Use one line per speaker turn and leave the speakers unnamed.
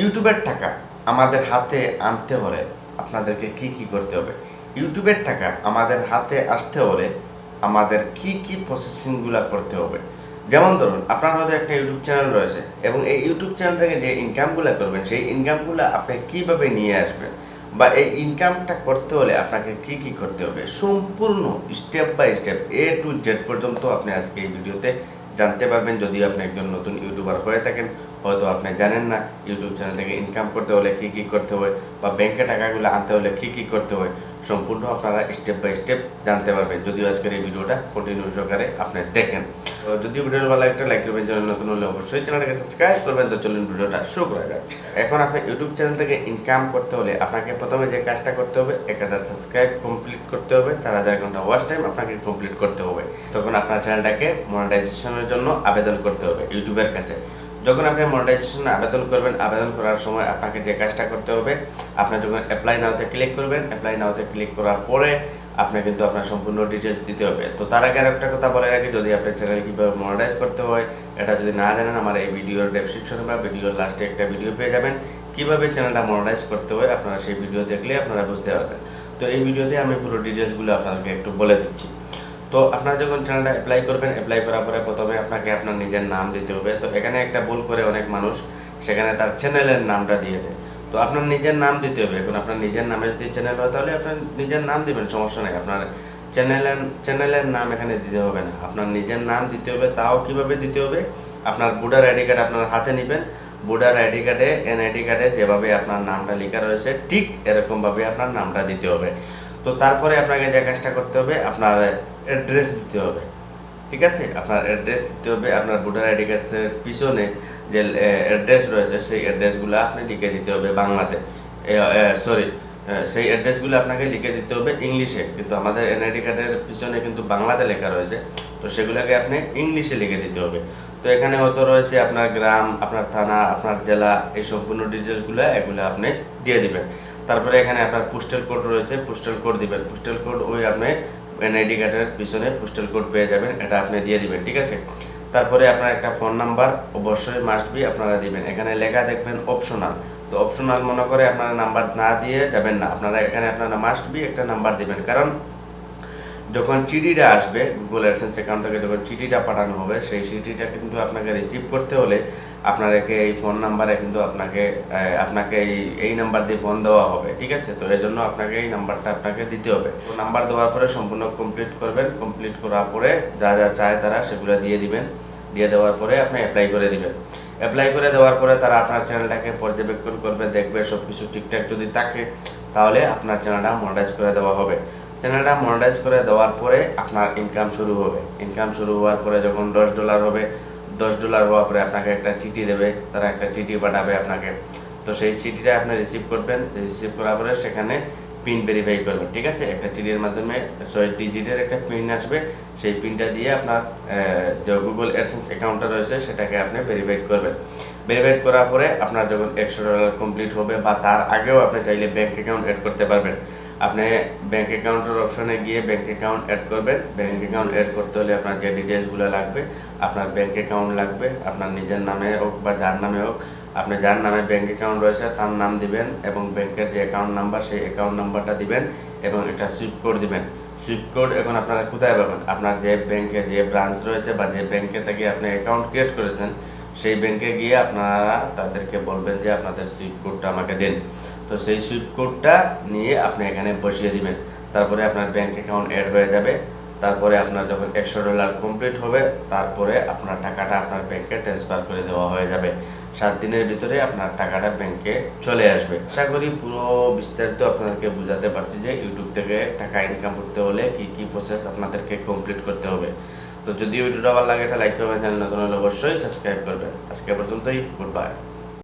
ইউটিউবের টাকা আমাদের হাতে আনতে হলে আপনাদেরকে কি কি করতে হবে? ইউটিউবের টাকা আমাদের হাতে আসতে হলে আমাদের কি কি প্রসেসিংগুলো করতে হবে? যেমন ধরুন, আপনার হয়তো একটা ইউটিউব চ্যানেল রয়েছে এবং এই ইউটিউব চ্যানেল থেকে যে ইনকামগুলো করবেন, সেই ইনকামগুলো আপনি কীভাবে নিয়ে আসবেন বা এই ইনকামটা করতে হলে আপনাকে কি কি করতে হবে? সম্পূর্ণ step by step A to Z পর্যন্ত আপনি আজকে এই ভিডিওতে জানতে পারবেন। যদি আপনি একজন নতুন ইউটিউবার হয়ে থাকেন হয়তো আপনি জানেন না ইউটিউব চ্যানেল থেকে ইনকাম করতে হলে কি কি করতে হয় বা ব্যাংকে টাকাগুলো আনতে হলে কি কি করতে হয়, সম্পূর্ণ আপনারা স্টেপ বাই স্টেপ জানতে পারবেন। যদিও আজকের এই ভিডিওটা কন্টিনিউ সহকারে আপনি দেখেন। তো যদি ভিডিওর ভালো একটা লাইক করবেন। চ্যানেল নতুন হলে অবশ্যই চ্যানেলটাকে সাবস্ক্রাইব করবেন। তো চলুন ভিডিওটা শুরু করা যাক। এখন আপনি ইউটিউব চ্যানেল থেকে ইনকাম করতে হলে আপনাকে প্রথমে যে কাজটা করতে হবে, এক হাজার সাবস্ক্রাইব কমপ্লিট করতে হবে। চার হাজার ঘণ্টা ওয়াচ টাইম আপনাকে কমপ্লিট করতে হবে। তখন আপনার চ্যানেলটাকে মনিটাইজেশনের জন্য আবেদন করতে হবে ইউটিউবের কাছে। যখন আপনি মনিটাইজেশন আবেদন করবেন, আবেদন করার সময় আপনাকে যে কাজটা করতে হবে, আপনি যখন অ্যাপ্লাই নাওতে ক্লিক করবেন অ্যাপ্লাই নাওতে ক্লিক করার পরে আপনি কিন্তু আপনার সম্পূর্ণ ডিটেলস দিতে হবে। তো তার আগে আর একটা কথা বলে রাখি, যদি আপনার চ্যানেল কীভাবে মনিটাইজ করতে হয়, এটা যদি না জানেন, আমার এই ভিডিওর ডেসক্রিপশনে বা ভিডিওর লাস্টে একটা ভিডিও পেয়ে যাবেন। কীভাবে চ্যানেলটা মনিটাইজ করতে হয়, আপনারা সেই ভিডিও দেখলে আপনারা বুঝতে পারবেন। তো এই ভিডিওতে আমি পুরো ডিটেলসগুলো আপনাদেরকে একটু বলে দিচ্ছি। তো আপনারা যখন চ্যানেলটা অ্যাপ্লাই করবেন অ্যাপ্লাই করার পরে প্রথমে আপনাকে আপনার নিজের নাম দিতে হবে। তো এখানে একটা ভুল করে অনেক মানুষ সেখানে তার চ্যানেলের নামটা দিয়ে দেয়। তো আপনার নিজের নাম দিতে হবে। এখন আপনার নিজের নামে যদি চ্যানেল হয়, তাহলে আপনার নিজের নাম দিবেন, সমস্যা নেই। আপনার চ্যানেলের চ্যানেলের নাম এখানে দিতে হবে না। আপনার নিজের নাম দিতে হবে, তাও কীভাবে দিতে হবে? আপনার ভোটার আইডি কার্ড আপনার হাতে নেবেন। ভোটার আইডি কার্ডে এনআইডি কার্ডে যেভাবে আপনার নামটা লেখা রয়েছে, ঠিক এরকমভাবে আপনার নামটা দিতে হবে। তারপরে আপনাকে যে কাজটা করতে হবে, আপনার অ্যাড্রেস দিতে হবে। ঠিক আছে? আপনার অ্যাড্রেস দিতে হবে, আপনার ভোটার আইডি কার্ডের পিছনে যে অ্যাড্রেস রয়েছে, সেই অ্যাড্রেসগুলো আপনি লিখে দিতে হবে বাংলাতে। সরি সেই অ্যাড্রেসগুলো আপনাকে লিখে দিতে হবে ইংলিশে। কিন্তু আমাদের এনআইডি কার্ডের পিছনে কিন্তু বাংলাতে লেখা রয়েছে, তো সেগুলোকে আপনি ইংলিশে লিখে দিতে হবে। তো এখানে হয়তো রয়েছে আপনার গ্রাম, আপনার থানা, আপনার জেলা, এই সম্পূর্ণ ডিটেলসগুলো এগুলো আপনি দিয়ে দিবেন। তারপরে এখানে আপনার পোস্টাল কোড রয়েছে পোস্টাল কোড দিবেন। পোস্টাল কোড ওই আপনি এনআইডি কার্ডের পিছনে পোস্টাল কোড পেয়ে যাবেন, এটা আপনি দিয়ে দিবেন, ঠিক আছে? তারপরে আপনার একটা ফোন নাম্বার অবশ্যই মাস্ট বি আপনারা দিবেন। এখানে লেখা দেখবেন অপশনাল তো অপশনাল মনে করে আপনারা নাম্বার না দিয়ে যাবেন না। আপনারা এখানে আপনারা মাস্ট বি একটা নাম্বার দিবেন। কারণ যখন চিঠিটা আসবে গুগল অ্যাডসেন্স অ্যাকাউন্ট থেকে যখন চিঠিটা পাঠানো হবে, সেই চিঠিটা কিন্তু আপনাকে রিসিভ করতে হলে আপনাকে এই ফোন নাম্বারে কিন্তু আপনাকে আপনাকে এই এই নাম্বার দিয়ে ফোন দেওয়া হবে, ঠিক আছে? তো এই জন্য আপনাকে এই নাম্বারটা আপনাকে দিতে হবে। তো নাম্বার দেওয়ার পরে সম্পূর্ণ কমপ্লিট করবেন। কমপ্লিট করার পরে যা যা চায় তারা সেগুলো দিয়ে দিবেন। দিয়ে দেওয়ার পরে আপনি অ্যাপ্লাই করে দিবেন। অ্যাপ্লাই করে দেওয়ার পরে তারা আপনার চ্যানেলটাকে পর্যবেক্ষণ করবে, দেখবে সব কিছু ঠিকঠাক যদি থাকে, তাহলে আপনার চ্যানেলটা মনিটাইজ করে দেওয়া হবে। চ্যানেলটা মনিটাইজ করে দেওয়ার পরে আপনার ইনকাম শুরু হবে। ইনকাম শুরু হওয়ার পরে যখন দশ ডলার হবে, দশ ডলার হওয়ার পরে আপনাকে একটা চিঠি দেবে, তারা একটা চিঠি পাঠাবে আপনাকে। তো সেই চিঠিটা আপনি রিসিভ করবেন রিসিভ করার পরে সেখানে পিন ভেরিফাই করবেন, ঠিক আছে? একটা চিঠির মাধ্যমে ছয় ডিজিটের একটা পিন আসবে, সেই পিনটা দিয়ে আপনার যে গুগল অ্যাডসেন্স অ্যাকাউন্টটা রয়েছে, সেটাকে আপনি ভেরিফাইড করবেন। ভেরিফাইড করার পরে আপনার যখন একশো ডলার কমপ্লিট হবে বা তার আগেও আপনি চাইলে ব্যাঙ্ক অ্যাকাউন্ট অ্যাড করতে পারবেন। আপনি ব্যাঙ্ক অ্যাকাউন্টের অপশনে গিয়ে ব্যাঙ্ক অ্যাকাউন্ট অ্যাড করবেন। ব্যাঙ্ক অ্যাকাউন্ট অ্যাড করতে হলে আপনার যে ডিটেলসগুলো লাগবে, আপনার ব্যাঙ্ক অ্যাকাউন্ট লাগবে, আপনার নিজের নামে হোক বা যার নামে হোক, আপনি যার নামে ব্যাঙ্ক অ্যাকাউন্ট রয়েছে তার নাম দিবেন এবং ব্যাংকের যে অ্যাকাউন্ট নাম্বার সেই অ্যাকাউন্ট নাম্বারটা দিবেন এবং একটা সুইপ কোড দিবেন। সুইপ কোড এখন আপনারা কোথায় পাবেন? আপনার যে ব্যাংকে যে ব্রাঞ্চ রয়েছে বা যে ব্যাংকে থেকে আপনি অ্যাকাউন্ট ক্রিয়েট করেছেন, সেই ব্যাংকে গিয়ে আপনারা তাদেরকে বলবেন যে আপনাদের সুইপ কোডটা আমাকে দিন। তো সেই সুইপ কোডটা নিয়ে আপনি এখানে বসিয়ে দিবেন। তারপরে আপনার ব্যাংক অ্যাকাউন্ট অ্যাড হয়ে যাবে। তারপরে আপনার যখন একশো ডলার কমপ্লিট হবে, তারপরে আপনার টাকাটা আপনার ব্যাংকে ট্রান্সফার করে দেওয়া হয়ে যাবে। সাত দিনের ভিতরে আপনার টাকাটা ব্যাংকে চলে আসবে। আশা করি পুরো বিস্তারিত আপনাদেরকে বোঝাতে পারছি যে ইউটিউব থেকে টাকা ইনকাম করতে হলে কি কি প্রসেস আপনাদেরকে কমপ্লিট করতে হবে। তো যদি ভিডিওটা ভালো লাগে এটা লাইক করবেন চ্যানেল নতুন হলে অবশ্যই সাবস্ক্রাইব করবেন। আজকে পর্যন্তই গুড বাই